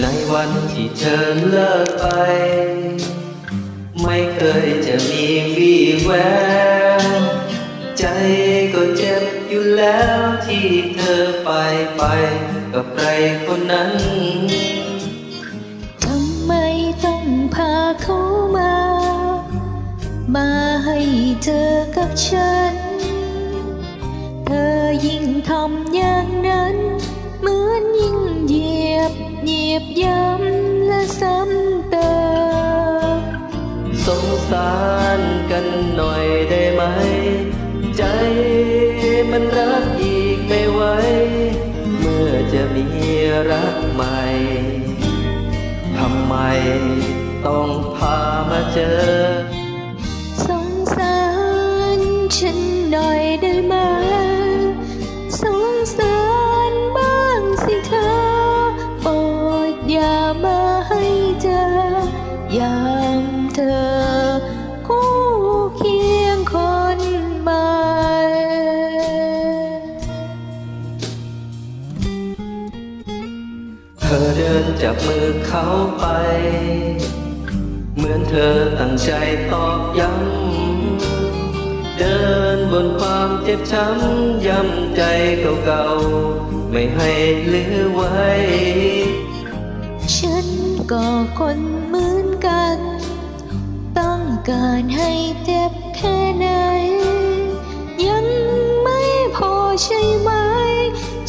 ในวันที่เธอเลิกไป ไม่เคยจะมีวี่แววใจก็เจ็บอยู่แล้วที่เธอไปไป กับใครคนนั้นทำไมต้องพาเขามา มาให้เธอกับฉัน เธอยิ่งทำอย่างนั้น ยียบย้ำและซ้ำเติมสงสารกันหน่อยได้ไหม ใจมันรักอีกไม่ไหว เมื่อจะมีรักใหม่ทำไมต้องพามาเจอ ยามเธอคู่เคียงคนใหม่เธอเดินจับมือเขาไป เหมือนเธอตั้งใจตอกย้ำเดินบนความเจ็บช้ำย้ำใจเก่าๆ ไม่ให้เหลือไว้ ก็คนเหมือนกัน ต้องการให้เจ็บแค่ไหน ยังไม่พอใช่ไหม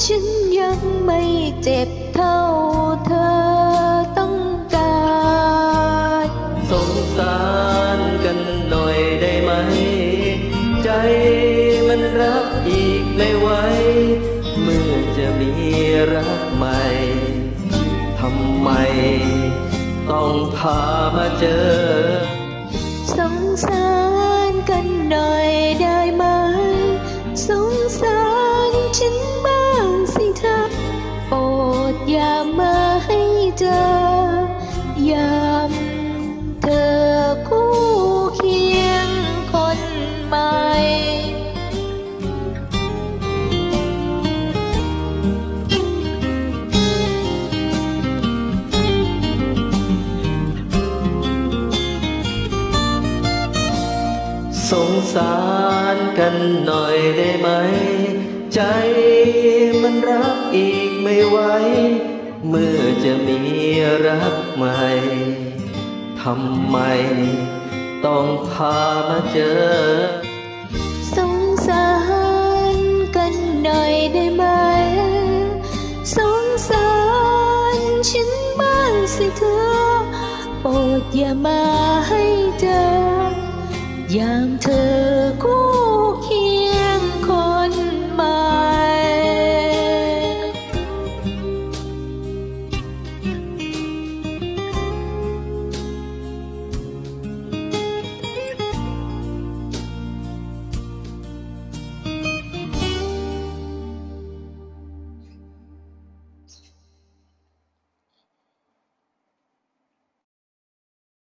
ฉันยังไม่เจ็บเท่าเธอต้องการสงสารกันหน่อยได้ไหม ใจมันรักอีกไม่ไหวเมื่อจะมีรักใหม่ำไม ต้องพามาเจอ สงสารกันหน่อยได้ไหม สงสารฉันบ้างสิเธอ โปรดอย่ามาให้เจอยา สงสารกันหน่อยได้ไหม ใจมันรักอีกไม่ไหว เมื่อจะมีรักใหม่ทำไมต้องพามาเจอ สงสารกันหน่อยได้ไหม สงสารฉันบ้างสิเธอ โปรดอย่ามาให้เจอ ยามเธอ